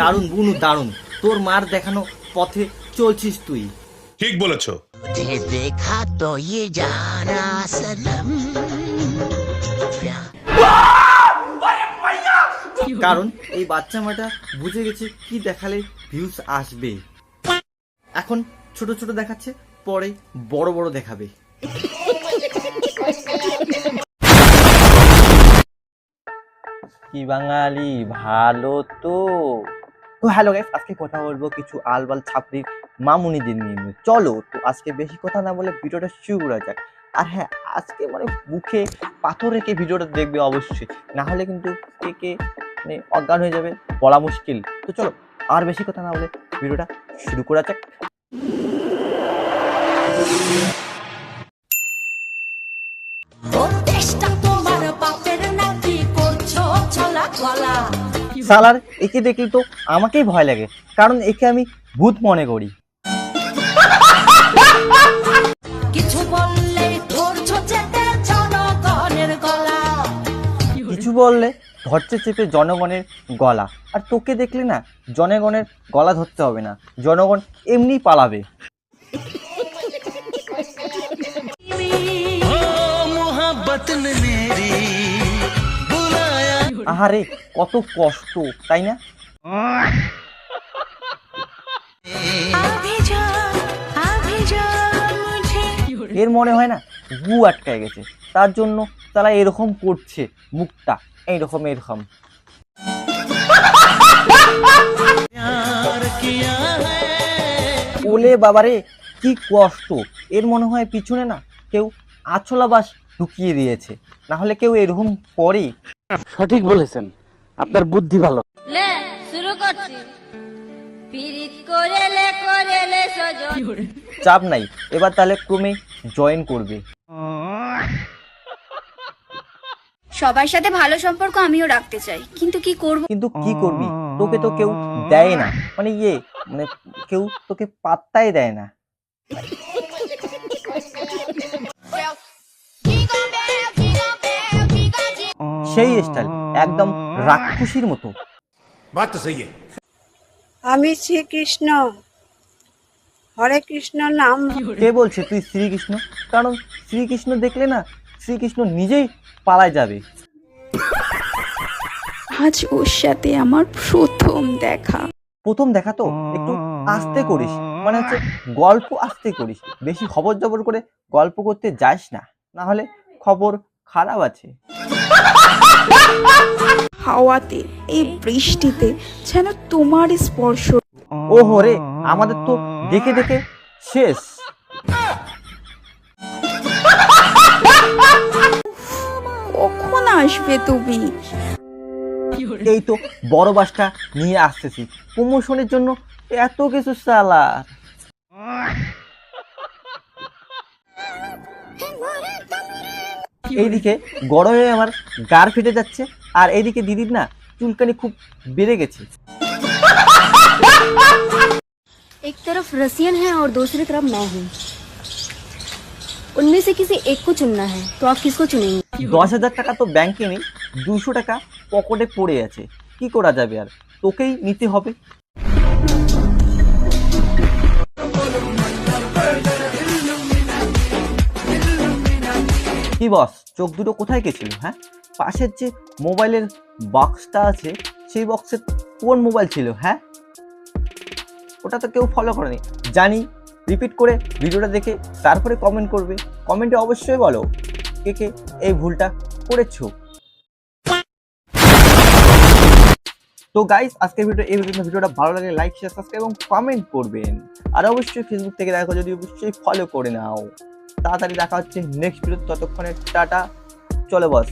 দারুণ বুনু দারুণ। তোর মার দেখানো পথে চলছিস তুই। ঠিক বলেছ। দেখা তো ইয়ে জানা সনম কারণ এই বাচ্চা মাটা বুঝে গেছে কি দেখালে ভিউজ আসবে। এখন ছোট ছোট দেখাচ্ছে পরে বড় বড় দেখাবে। কি বাঙালি ভালো তো। তো হ্যালো গাইস আজকে কথা বলব কিছু আলবাল ছাপড়ির মামুনিদের নিয়ে। চলো, তো আজকে বেশি কথা না বলে ভিডিওটা শুরু করা যাক। আর হ্যাঁ আজকে মানে মুখে পাথর রেখে ভিডিওটা দেখবে অবশ্যই। না হলে কিন্তু কে কে মানে অজ্ঞান হয়ে যাবে, বলা মুশকিল। তো চলো, আর বেশি কথা না বলে ভিডিওটা শুরু করা যাক। সালার একে দেখলে তো আমাকেই ভয় লাগে কারণ একে আমি ভূত মনে করি। কিছু বললে ধরছে চেপে জনগণের গলা। আর তোকে দেখলে না জনগণের গলা ধরতে হবে না জনগণ এমনি পালাবে। আহারে কত কষ্ট তাই না? আভি যা আভি যা মুঝে এর মনে হয় না গু আটকায় গেছে। তার জন্য তারা এরকম করছে মুখটা। এইরকম এরকম ওলে বাবারে কি কষ্ট। এর মনে হয় পিছনে না কেউ আছলা বাস ঢুকিয়ে দিয়েছে। না হলে কেউ এরকম করে। সঠিক বলেছেন। আপনার বুদ্ধি ভালো। লে শুরু করছি। চাপ নাই। এবার তাহলে ক্রমে জয়েন করবে। সবার সাথে ভালো সম্পর্ক আমিও রাখতে চাই। কিন্তু কি করব? কিন্তু কি করবি? তোকে তো কেউ দেয় না। মানে ইয়ে মানে কেউ তোকে পাত্তাই দেয় না। সেই স্টাইল একদম রাক্ষসীর মতো। বাত তো সহি আমি শ্রীকৃষ্ণ। হরে কৃষ্ণ নাম। কে বলছে? তুই শ্রীকৃষ্ণ? কারণ শ্রীকৃষ্ণ দেখলে না শ্রীকৃষ্ণ নিজেই পালায় যাবে। আজ ওর সাথে আমার প্রথম দেখা। প্রথম দেখা তো? একটু আস্তে করিস। মানে হচ্ছে গল্প আস্তে করিস। বেশি খবর জবর করে গল্প করতে যাস না। না হলে খবর খারাপ আছে। হাওয়াতে এই বৃষ্টিতে যেন তোমার স্পর্শ ও হরে আমাদের তো দেখে দেখে শেষ। কখন আসবে তুমি? এই তো বড় বাসটা নিয়ে আসতেছি। প্রমোশনের জন্য এত কিছু সালা এইদিকে গরমে আমার গার ফেটে যাচ্ছে আর এইদিকে দিদির না চুলকানি খুব বেড়ে গেছে एक तरफ रसियन है और दूसरी तरफ मैं हूँ उनमें से किसी एक को चुनना है तो आप किसको चुनेंगे দশ হাজার টাকা তো ব্যাংকে নেই দুশো টাকা পকেটে পড়ে আছে কি করা যাবে আর তোকেই নিতে হবে কি বস চোখ দুটো কোথায় গেছিল হ্যাঁ? পাশের যে মোবাইলের বক্সটা আছে, সেই বক্সে কোন মোবাইল ছিল হ্যাঁ? ওটা তো কেউ ফলো করেনি। জানি রিপিট করে ভিডিওটা দেখে তারপরে কমেন্ট করবে। কমেন্টে অবশ্যই বলো, কে কে এই ভুলটা করেছ। তো গাইস আজকের ভিডিও এই পর্যন্ত। ভিডিওটা ভালো লাগলে লাইক শেয়ার সাবস্ক্রাইব এবং কমেন্ট করবেন। আর অবশ্যই ফেসবুক থেকে দেখো যদি অবশ্যই ফলো করে নাও। তাড়াতাড়ি দেখা হচ্ছে নেক্সট ভিডিও ততক্ষণে টাটা চলে বস